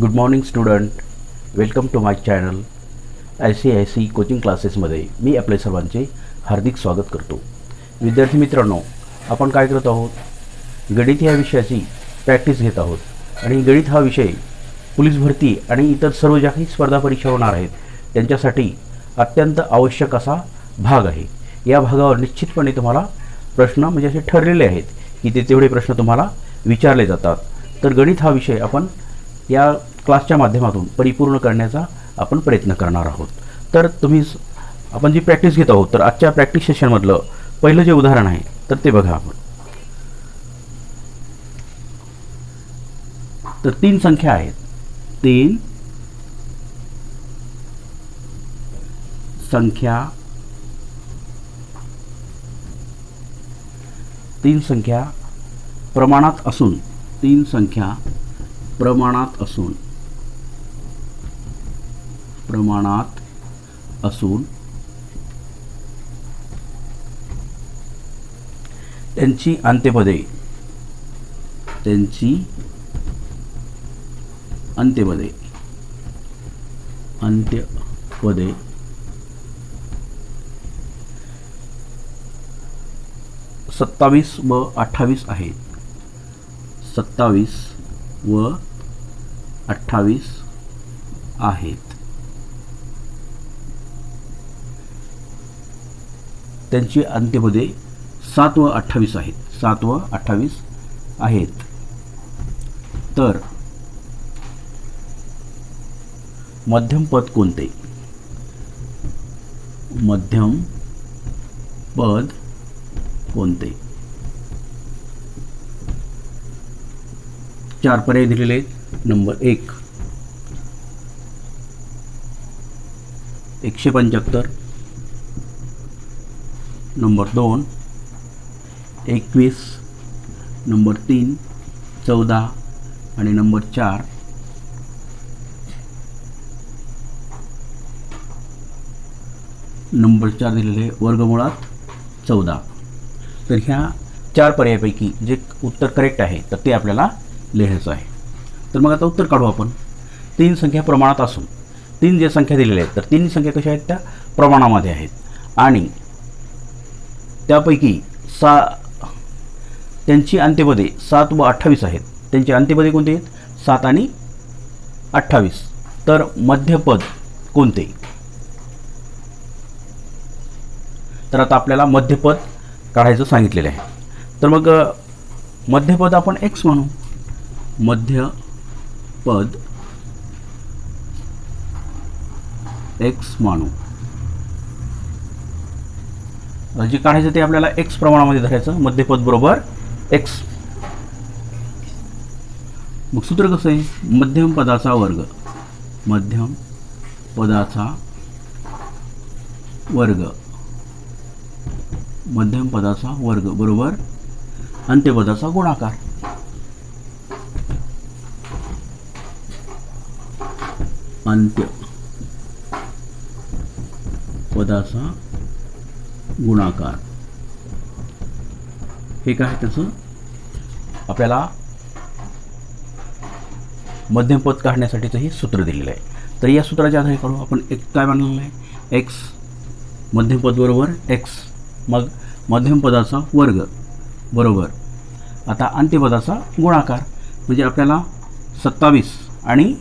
Good morning student welcome to my channel I C I C coaching क्लासेसमध्ये मी आपले सर्वांचे हार्दिक स्वागत करतो. विद्यार्थी मित्रांनो आपण काय करत आहोत? गणित या विषयाची प्रॅक्टिस घेत आहोत. आणि गणित हा विषय पोलीस भरती आणि इतर सर्व ज्या काही स्पर्धा परीक्षा होणार आहेत त्यांच्यासाठी अत्यंत आवश्यक असा भाग आहे. या भागावर निश्चितपणे तुम्हाला प्रश्न म्हणजे असे ठरलेले आहेत की ते तेवढे प्रश्न तुम्हाला विचारले जातात. तर गणित हा विषय आपण या क्लासच्या माध्यमातून परिपूर्ण करण्याचा आपण प्रयत्न करणार आहोत. तर तुम्ही आपण जी प्रॅक्टिस घेत आहोत तर आजच्या प्रॅक्टिस सेशनमधलं पहिलं जे उदाहरण आहे तर ते बघा आपण. तर तीन संख्या आहेत. तीन संख्या तीन संख्या प्रमाणात असून तीन संख्या प्रमाणात असून. प्रमाणात असून. त्यांची अंत्यपदे. त्यांची अंत्यपदे. अंत्यपदे. सत्तावीस व अठ्ठावीस आहेत. सत्तावीस व अठ्ठावीस आहेत. त्यांची अंत्यपदे सात व अठ्ठावीस आहेत. सात व अठ्ठावीस आहेत. तर मध्यम पद कोणते? मध्यम पद कोणते? चार पर्याय दिलेले आहेत. नंबर एक. एकशे पंच्याहत्तर. नंबर दोन. एकवीस. नंबर तीन. चौदा. आणि नंबर चार. नंबर चार दिलेले वर्गमुळात चौदा. तर ह्या चार पर्यायापैकी जे उत्तर करेक्ट आहे तर ते आपल्याला लिहायचं आहे. तर मग आता उत्तर काढू आपण. तीन संख्या प्रमाणात असून तीन ज्या संख्या दिलेल्या आहेत तर तीन संख्या कशा आहेत? त्या प्रमाणामध्ये आहेत. आणि त्यापैकी सा त्यांची अंत्यपदे सात व अठ्ठावीस आहेत. त्यांची अंत्यपदे कोणते आहेत? सात आणि अठ्ठावीस. तर मध्यपद कोणते? तर आता आपल्याला मध्यपद काढायचं सांगितलेलं आहे. तर मग मध्यपद आपण एक्स म्हणू. मध्य पद एक्स मानू. जे काढायचं ते आपल्याला एक्स प्रमाणामध्ये धरायचं. मध्यपद बरोबर एक्स मग सूत्र कसं आहे? मध्यम पदाचा वर्ग. मध्यम पदाचा वर्ग. मध्यम पदाचा वर्ग बरोबर. अंत्यपदाचा गुणाकार. अंत्य पदाचा गुणाकार। हे काय त्याचं? आपल्याला मध्यमपद काढण्यासाठीचं हे सूत्र दिलेलं आहे. तर या सूत्राच्या आधारे काढू आपण एक काय मानलेलं आहे? एक्स मध्यमपद बरोबर एक्स मग मध्यमपदाचा वर्ग बरोबर. आता अंत्यपदाचा गुणाकार म्हणजे आपल्याला सत्तावीस आणि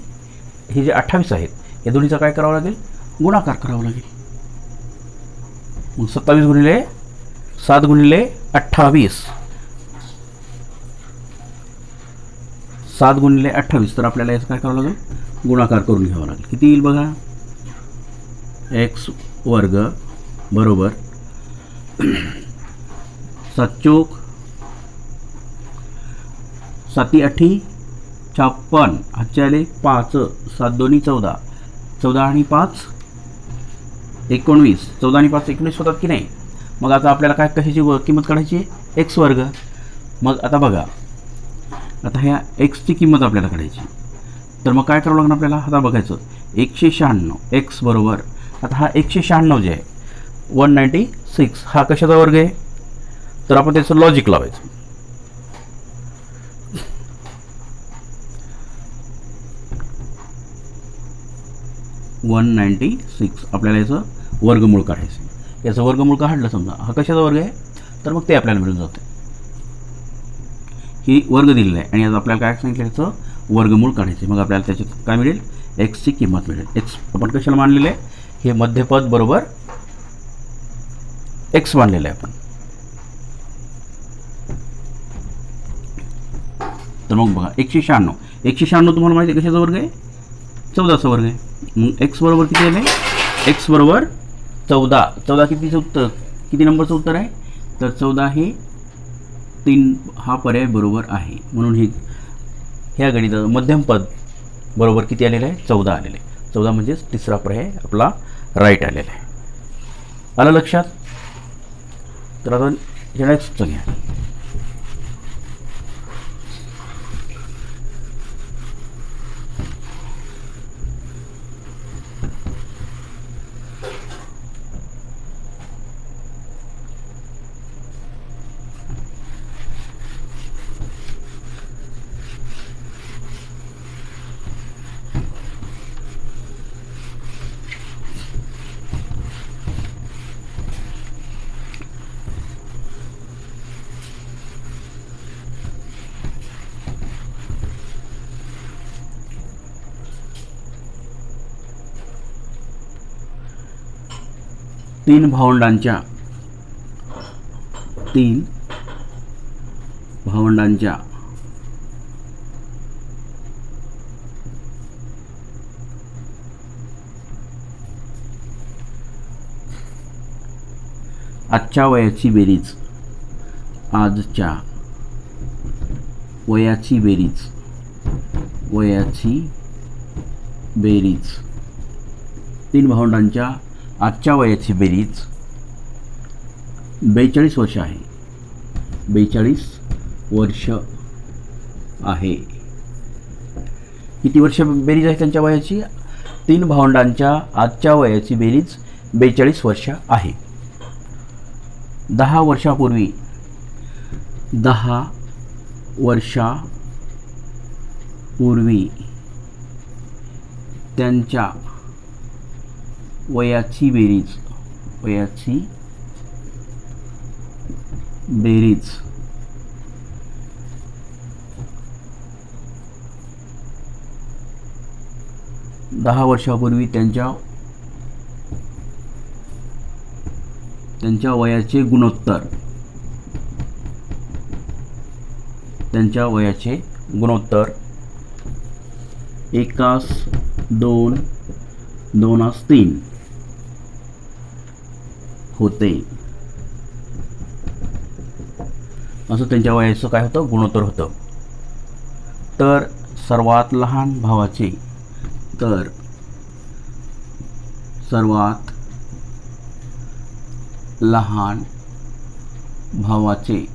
हे जे अठ्ठावीस आहेत या दोन्हीचा काय करावं लागेल? गुणाकार करावा लागेल. मग सत्तावीस गुणिले सात गुणिले अठ्ठावीस. सात गुणिले अठ्ठावीस तर आपल्याला याचं काय करावं लागेल? गुणाकार करून घ्यावा लागेल. किती येईल बघा? एक्स वर्ग बरोबर सात चोक साती अठी छप्पन हातचे आले पाच सात दोन्ही चौदा. चौदा आणि पाच? एकोणवीस. चौदा आणि पाच एकोणीस होतात की नाही? मग आता आपल्याला काय कशाची व- किंमत काढायची? आहे एक्स वर्ग. मग आता बघा. आता ह्या एक्सची किंमत आपल्याला काढायची. तर मग काय करावं लागणार आपल्याला? आता बघायचं. एकशे शहाण्णव. एक्स बरोबर. आता हा एकशे शहाण्णव जे आहे वन नाईंटी सिक्स हा कशाचा वर्ग आहे? तर आपण त्याचं लॉजिक लावायचं. वन नाईन्टी सिक्स आपल्याला याचं वर्गमूळ काढायचं आहे. याचं वर्गमूळ काढलं समजा. हा कशाचा वर्ग आहे? तर मग ते आपल्याला मिळून जाते ही वर्ग दिलेला आहे. आणि आज आपल्याला काय सांगितलं याचं? वर्गमूळ काढायचं आहे. मग आपल्याला त्याच्यात काय मिळेल? एक्सची किंमत मिळेल. एक्स आपण कशाला मानलेलं आहे? हे मध्यपद बरोबर एक्स मानलेलं आहे आपण. तर मग बघा एकशे शहाण्णव. एकशे शहाण्णव तुम्हाला माहिती आहे कशाचा वर्ग आहे? चौदाचा वर्ग आहे. मग एक्स बरोबर किती आले एक्स बरोबर चौदा. चौदा कितीचं उत्तर? किती नंबरचं उत्तर आहे? तर चौदा हे तीन हा पर्याय बरोबर आहे. म्हणून हे ह्या गणिताचं मध्यम पद बरोबर किती आलेलं आहे? चौदा आलेलं आहे. चौदा म्हणजेच तिसरा पर्याय आपला राईट आलेला आहे. आलं लक्षात? तर आता ह्या नेक्स्टचं घ्या. तीन भावंडांच्या तीन भावंडांच्या आजच्या वयाची बेरीज. आजच्या वयाची बेरीज. वयाची बेरीज. तीन भावंडांच्या आजच्या वयाची बेरीज बेचाळीस वर्ष आहे. बेचाळीस वर्ष आहे. किती वर्ष बेरीज आहे त्यांच्या वयाची? तीन भावंडांच्या आजच्या वयाची बेरीज बेचाळीस वर्ष आहे. दहा वर्षापूर्वी दहा वर्षापूर्वी त्यांच्या वयाची बेरीज. वयाची बेरीज. दहा वर्षापूर्वी त्यांच्या त्यांच्या वयाचे गुणोत्तर. त्यांच्या वयाचे गुणोत्तर. एकास दोन दोनास तीन. होते. असं त्यांच्या वयाचं काय होतं? गुणोत्तर होतं. तर सर्वात लहान भावाचे तर सर्वात लहान भावाचे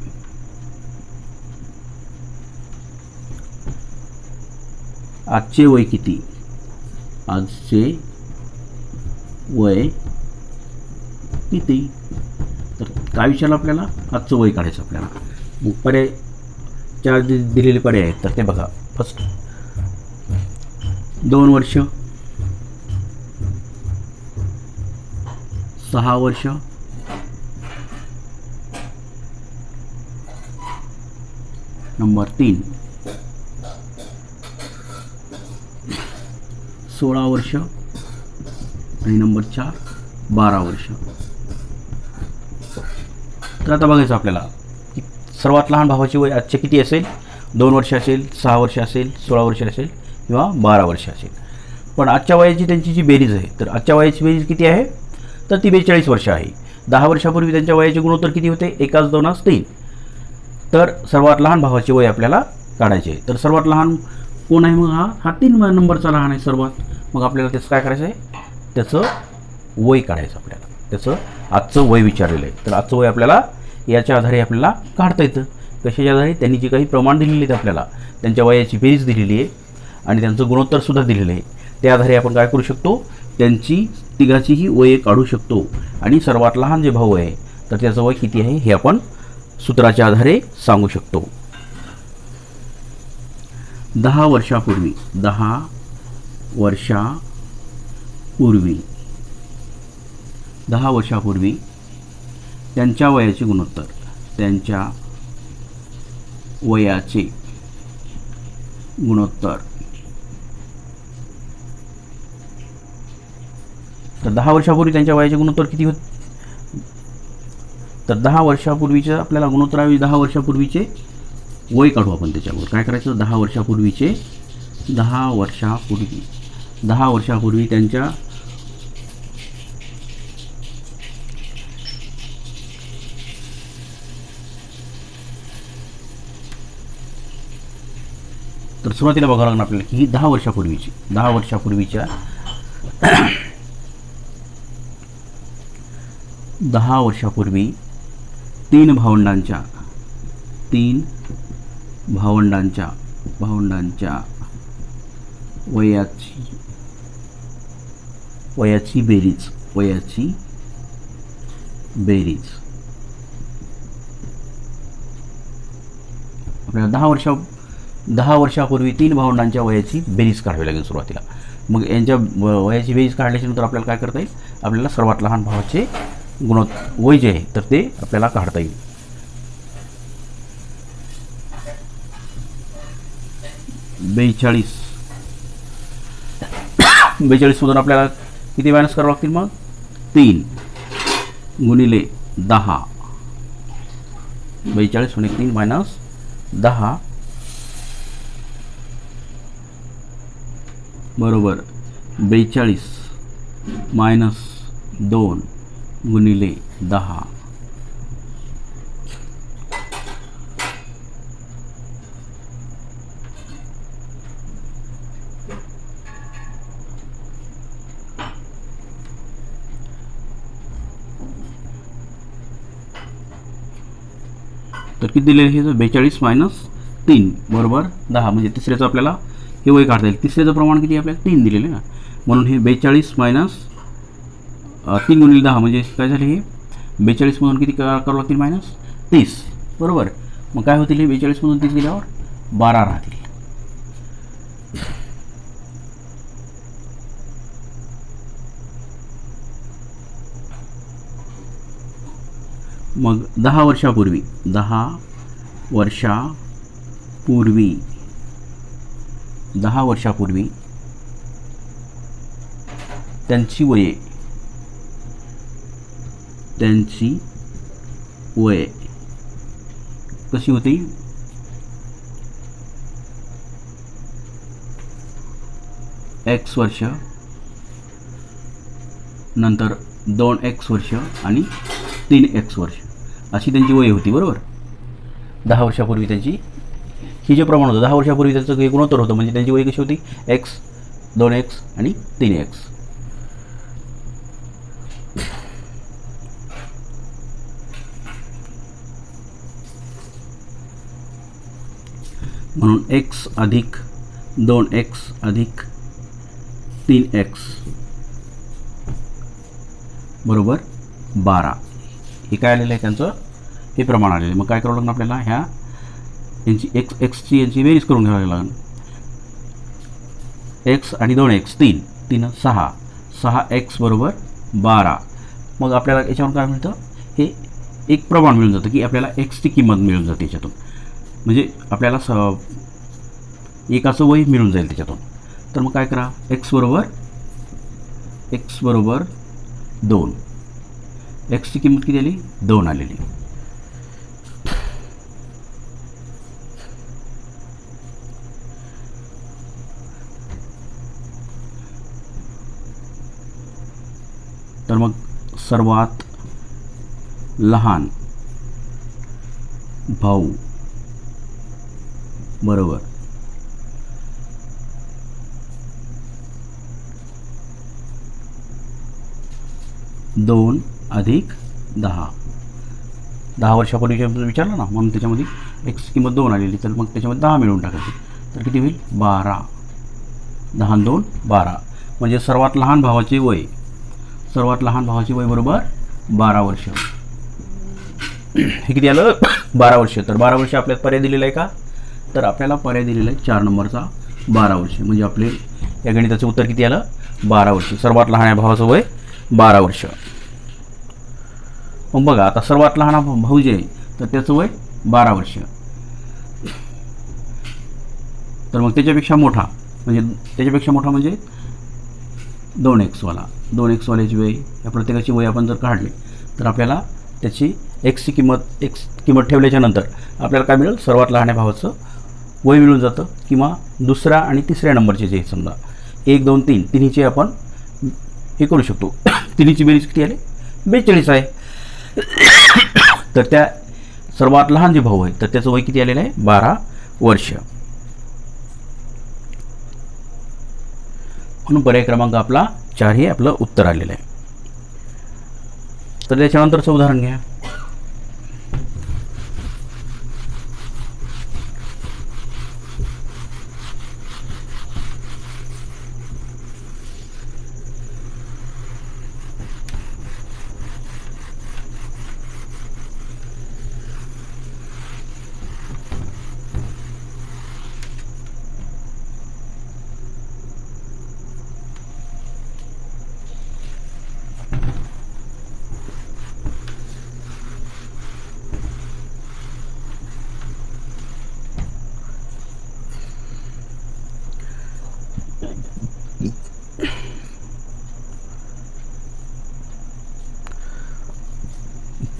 आजचे वय किती? आजचे वय किती तर काय विचारलं आपल्याला आजचं वय काढायचं आपल्याला. मग पर्याय चार दि दिलेले पर्याय आहेत तर ते बघा. फर्स्ट दोन वर्ष. सहा वर्ष. नंबर तीन. सोळा वर्ष. आणि नंबर चार बारा वर्ष. तर आता बघायचं आपल्याला. की सर्वात लहान भावाचे वय आजचे किती असेल? दोन वर्ष असेल सहा वर्ष असेल सोळा वर्ष असेल किंवा बारा वर्ष असेल. पण आजच्या वयाची त्यांची जी बेरीज आहे तर आजच्या वयाची बेरीज किती आहे? तर ती बेचाळीस वर्ष आहे. दहा वर्षापूर्वी त्यांच्या वयाचे गुणोत्तर किती होते? एकाच दोनास तीन. तर सर्वात लहान भावाचे वय आपल्याला काढायचे आहे. तर सर्वात लहान कोण आहे मग हा? हा तीन नंबरचा लहान आहे सर्वात. मग आपल्याला त्याचं काय करायचं आहे? त्याचं वय काढायचं आपल्याला. त्याचं आजचं वय विचारलेलं आहे. तर आजचं वय आपल्याला याच्या आधारे आपल्याला काढता येतं. कशाच्या आधारे? त्यांनी जे काही प्रमाण दिलेली आहेत आपल्याला त्यांच्या वयाची बेरीज दिलेली आहे आणि त्यांचं गुणोत्तरसुद्धा दिलेलं आहे. त्या आधारे आपण काय करू शकतो? त्यांची तिघाचीही वय काढू शकतो. आणि सर्वात लहान जे भाऊ आहे तर त्याचं वय किती आहे हे आपण सूत्राच्या आधारे सांगू शकतो. दहा वर्षापूर्वी दहा वर्षापूर्वी दहा वर्षापूर्वी त्यांच्या वयाचे गुणोत्तर त्यांच्या वयाचे गुणोत्तर. तर दहा वर्षापूर्वी त्यांच्या वयाचे गुणोत्तर किती होते? तर दहा वर्षापूर्वीचं आपल्याला गुणोत्तरावी दहा वर्षापूर्वीचे वय काढू आपण त्याच्यावर. काय करायचं? दहा वर्षापूर्वीचे दहा वर्षापूर्वी. दहा वर्षापूर्वी त्यांच्या तर सुरुवातीला बघावं लागणार आपल्याला की ही दहा वर्षापूर्वीची दहा वर्षापूर्वीच्या दहा वर्षापूर्वी तीन भावंडांच्या तीन भावंडांच्या भावंडांच्या वयाची वयाची बेरीज वयाची बेरीज. आपल्याला दहा वर्षा दहा वर्षापूर्वी तीन भावंडांच्या वयाची बेरीज काढावी लागेल सुरुवातीला. मग यांच्या वयाची बेरीज काढल्याच्या नंतर आपल्याला काय करता येईल? आपल्याला सर्वात लहान भावाचे गुणोत् वय जे आहे तर ते आपल्याला काढता येईल. बेचाळीस. बेचाळीसमधून आपल्याला किती मायनस करावं लागतील मग? तीन. गुणिले दहा. बेचाळीस म्हणजे तीन मायनस दहा बरोबर. बेचाळीस मायनस दोन गुणिले दहा. तर किती दिले हे? बेचाळीस मायनस तीन बरोबर दहा. म्हणजे तिसऱ्याचं आपल्याला हे वय काढता येईल. तिसऱ्याचं प्रमाण किती आपल्याला? तीन दिलेलं आहे ना. म्हणून हे बेचाळीस मायनस तीन गुणिले दहा म्हणजे काय झाले हे? बेचाळीसमधून किती का करावं लागतील मायनस तीस. बरोबर. मग काय होतील हे? बेचाळीसमधून तीस गेल्यावर बारा राहतील. मग दहा वर्षापूर्वी दहा वर्षापूर्वी दहा वर्षापूर्वी त्यांची वये त्यांची वय कशी होती? एक्स वर्ष नंतर दोन एक्स वर्ष आणि तीन एक्स वर्ष. अशी त्यांची वय होती बरोबर? दहा वर्षापूर्वी त्यांची ही जे प्रमाण होतं दहा वर्षापूर्वी त्याचं हे गुणोत्तर होतं म्हणजे त्यांची वय कशी होती? एक्स दोन एक्स आणि तीन एक्स म्हणून एक्स अधिक दोन एक्स अधिक तीन एक्स बरोबर बारा. हे काय आलेलं आहे त्यांचं? हे प्रमाण आलेलं आहे. मग काय करावं लागणार आपल्याला? ह्या यांची एक्स एक्सची यांची बेरीज करून घ्यावी लागेल. एक्स आणि दोन एक्स तीन. तीन सहा. सहा एक्स बरोबर बारा. मग आपल्याला याच्यावर काय मिळतं? हे एक प्रमाण मिळून जातं की आपल्याला एक्सची किंमत मिळून जाते याच्यातून. म्हणजे आपल्याला स एकाचं वय मिळून जाईल त्याच्यातून. तर मग काय करा? एक्स बरोबर एक्स बरोबर दोन. एक्सची किंमत किती आली? दोन आलेली. तर मग सर्वात लहान भाऊ. बरोबर. दोन अधिक दहा. दहा वर्षापूर्वी विचारलं ना म्हणून त्याच्यामध्ये एक्स किंमत दोन आलेली तर मग त्याच्यामध्ये दहा मिळवून टाकायची. तर किती होईल? बारा. दहा दोन बारा. म्हणजे सर्वात लहान भावाचे वय. सर्वात लहान भावाचे वय बरोबर बारा वर्ष. हे किती आलं? बारा वर्ष. तर बारा वर्ष आपल्याला पर्याय दिलेला आहे का? तर आपल्याला पर्याय दिलेला आहे चार नंबरचा बारा वर्ष. म्हणजे आपले या गणिताचं उत्तर किती आलं? बारा वर्ष. सर्वात लहान भावाचं वय बारा वर्ष. मग बघा आता सर्वात लहान भाऊ जे आहे तर त्याचं वय बारा वर्ष. तर मग त्याच्यापेक्षा मोठा म्हणजे त्याच्यापेक्षा मोठा म्हणजे दोन एक्सवाला दोन एक्स एक्सवाल्याची वय या प्रत्येकाची वय आपण जर काढली तर आपल्याला त्याची एक्सची किंमत एक्स किंमत ठेवल्याच्या नंतर आपल्याला काय मिळेल? सर्वात लहान भावाचं वय मिळून जातं किंवा दुसऱ्या आणि तिसऱ्या नंबरचे जे समजा एक दोन तीन तिन्हीचे आपण हे करू शकतो. तिन्हीची बेरीज किती आली? बेचाळीस आहे. तर त्या सर्वात लहान जे भाऊ आहे तर त्याचं वय किती आलेलं आहे? बारा वर्ष. म्हणून पर्याय क्रमांक आपला चार हे आपलं उत्तर आलेलं आहे. तर त्याच्यानंतरचं उदाहरण घ्या.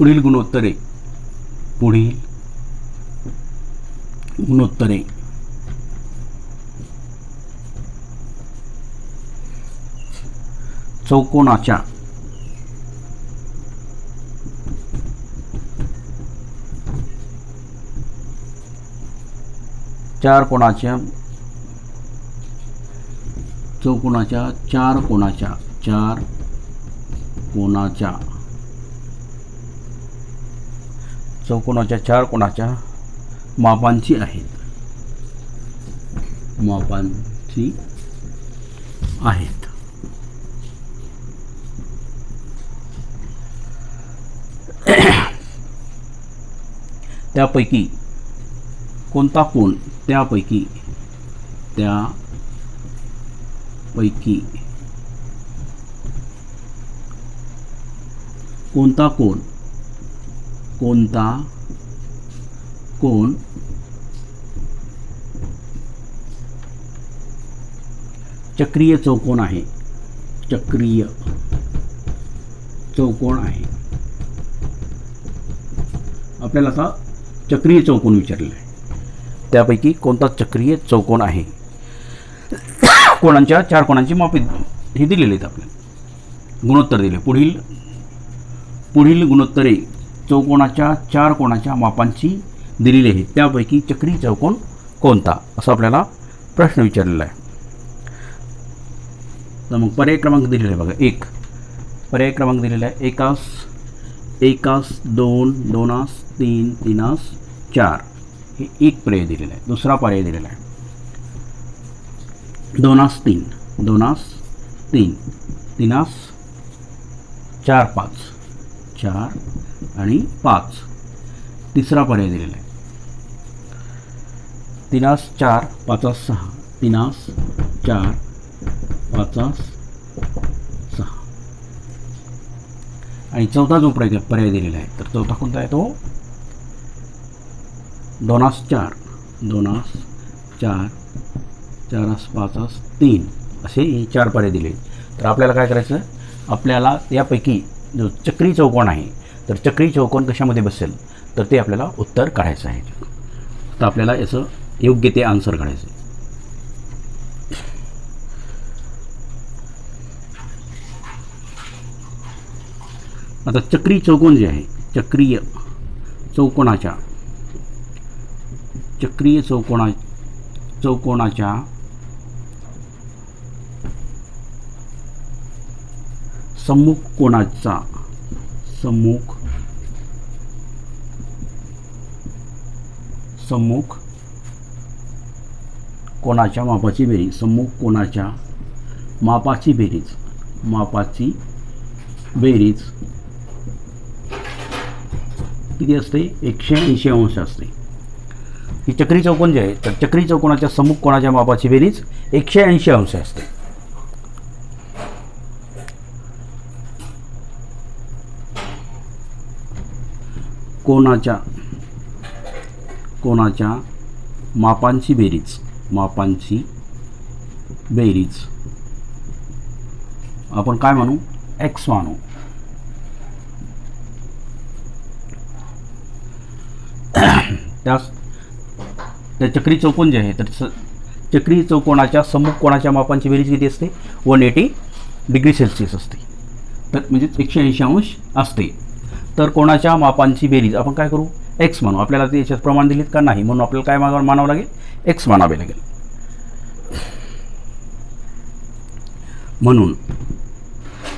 पुढील गुणोत्तरे. पुढील गुणोत्तरे. चौकोनाच्या. चार कोणाच्या? चौकोनाच्या चार कोणाच्या चार कोणाच्या. चौकोनाच्या चार कोणाच्या मापांची आहेत. मापांची आहेत. त्यापैकी कोणता कोण त्यापैकी त्यापैकी कोणता कोण कोणता? कोण? चक्रीय चौकोन आहे. चक्रीय चौकोन आहे. आपल्याला आता चक्रीय चौकोन विचारलेला आहे. त्यापैकी कोणता चक्रीय चौकोन आहे? कोणांच्या? चार कोणांची मापे हे दिलेले आहेत आपल्याला. गुणोत्तर दिले. पुढील पुढील गुणोत्तरे चौकोनाच्या चार कोणाच्या मापांची दिलेली आहे. त्यापैकी चक्री चौकोन कोणता? असा आपल्याला प्रश्न विचारलेला आहे. तर मग पर्याय क्रमांक दिलेला आहे बघा. एक. पर्याय क्रमांक दिलेला आहे. एकास एकास दोन दोनास तीन तीनास चार. हे एक पर्याय दिलेला आहे. दुसरा पर्याय दिलेला आहे. दोनास तीन. दोनास तीन. तीनास चार पाच. चार आणि पाच. तिसरा पर्याय दिलेला आहे. तिनास चार पाचास सहा. तिनास चार पाचास सहा. आणि चौथा जो पर्याय पर्याय दिलेला आहे तर चौथा कोणता आहे तो? दोनास चार. दोनास चार चारास पाचास तीन. असे हे चार पर्याय दिले. तर आपल्याला काय करायचं? आपल्याला यापैकी जो चक्री चौकोन आहे तर चक्री चौकोन कशामध्ये बसेल? तर ते आपल्याला उत्तर काढायचं आहे. तर आपल्याला याचं योग्य ते आन्सर काढायचं आहे. आता चक्री चौकोन जे आहे चक्रीय चौकोनाच्या चक्रीय चौकोना चौकोनाच्या सम्मुख कोणाचा सम्मुख सम्मुख कोणाच्या मापाची बेरीज? सम्मुख कोणाच्या मापाची बेरीज? मापाची बेरीज किती असते? एकशे ऐंशी अंश असते. ही चक्री चौकोन जे आहे तर चक्री चौकोनाच्या सम्मुख कोणाच्या मापाची बेरीज? एकशे ऐंशी अंश असते. कोणाच्या कोणाच्या मापांची बेरीज मापांची बेरीज. आपण काय म्हणू? एक्स मानू. त्यास त्या चक्री चौकोन जे आहे तर चक्री चौकोनाच्या सम्मुख कोणाच्या मापांची बेरीज किती असते? वन एटी डिग्री सेल्सिअस असते. तर म्हणजे एकशे ऐंशी अंश असते. तर कोणाच्या मापांची बेरीज? आपण काय करू? एक्स म्हणू. आपल्याला ते याच्यात प्रमाण दिलीत का नाही? म्हणून आपल्याला काय मागावं मानावं लागेल? एक्स मानावे लागेल. म्हणून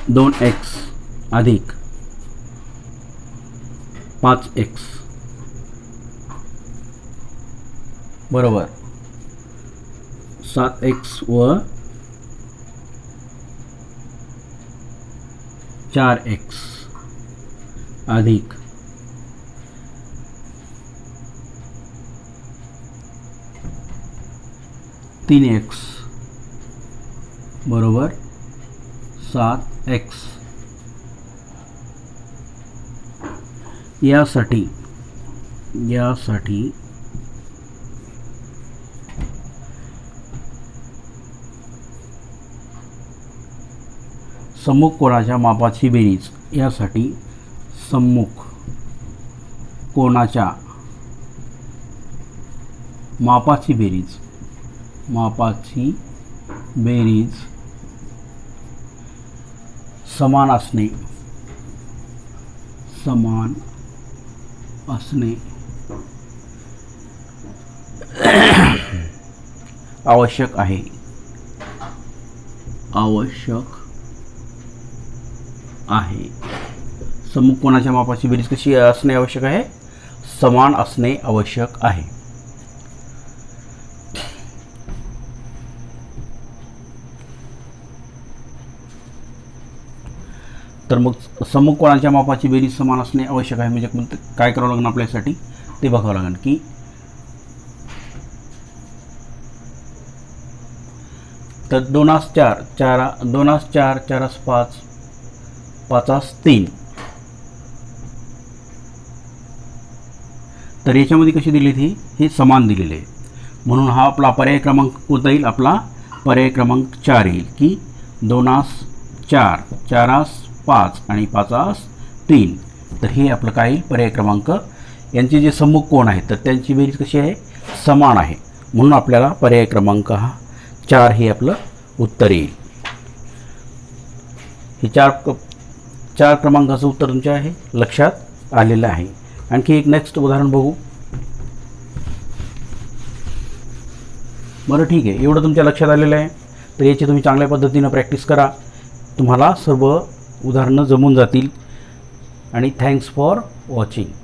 दोन एक्स अधिक पाच एक्स बरोबर. सात एक्स व चार एक्स अधिक. तीन एक्स बरोबर? सात एक्स यासाठी यासाठी सम्मुख मापाची बेरीज? यासाठी सम्मुख कोणाच्या? मापाची बेरीज. मापाची बेरीज समान असणे. समान असणे. आवश्यक आहे. आवश्यक आहे. सम्मुख कोणाच्या मापाची बेरीज कशी असणे आवश्यक आहे? समान असणे आवश्यक आहे. तर मग सम्मुख कोणाच्या मापाची बेरीज समान असणे आवश्यक आहे? म्हणजे कोणतं काय करावं लागणार आपल्यासाठी? ते बघावं लागेल की तर दोनास चार चारा दोनास चार चारास पाच पाचास तीन. तर याच्यामध्ये कशी दिली ही हे समान दिलेले आहे. म्हणून हा आपला पर्याय क्रमांक कोणता येईल? आपला पर्याय क्रमांक चार येईल की दोनास चार चारास पाच आणि पाचास तीन. तर हे आपलं काय येईल? पर्याय क्रमांक. यांचे जे सम्मुख कोण आहेत तर त्यांची बेरीज कशी आहे? समान आहे. म्हणून आपल्याला पर्याय क्रमांक हा चार हे आपलं उत्तर येईल. हे चार क- चार क्रमांकाचं उत्तर तुमच्या आहे? लक्षात आलेलं आहे. आणखी एक नेक्स्ट उदाहरण बघू. बरं ठीक आहे. एवढं तुमच्या लक्षात आलेलं आहे. तर याची तुम्ही चांगल्या पद्धतीनं प्रॅक्टिस करा. तुम्हाला सर्व उदाहरणं जमून जातील. आणि थँक्स फॉर वॉचिंग